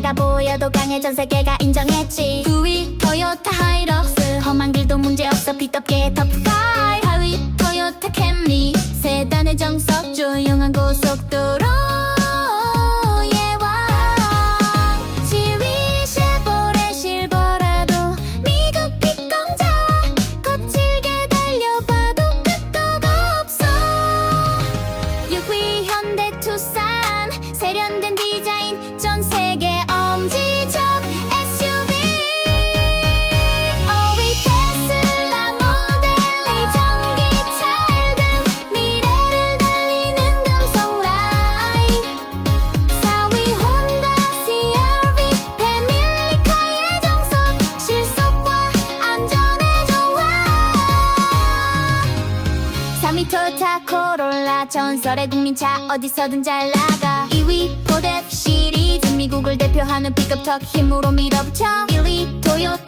작아 보여도 강해 전 세계가 인정했지. 9위 토요타 하이럭스. 험한 길도 문제없어. 빛없게 터프가이 8위 토요타 캠리. 세단의 정석 조용한 고속도로. 예와. 10위 쉐보레 실버라도. 미국 빛공자. 거칠게 달려봐도 끄떡 없어. 6위 현대 투싼. 세련된 3위 토요타 코롤라 전설의 국민차 어디서든 잘 나가. 2위 포덱 시리즈 미국을 대표하는 픽업턱 힘으로 밀어붙여. 1위 토요타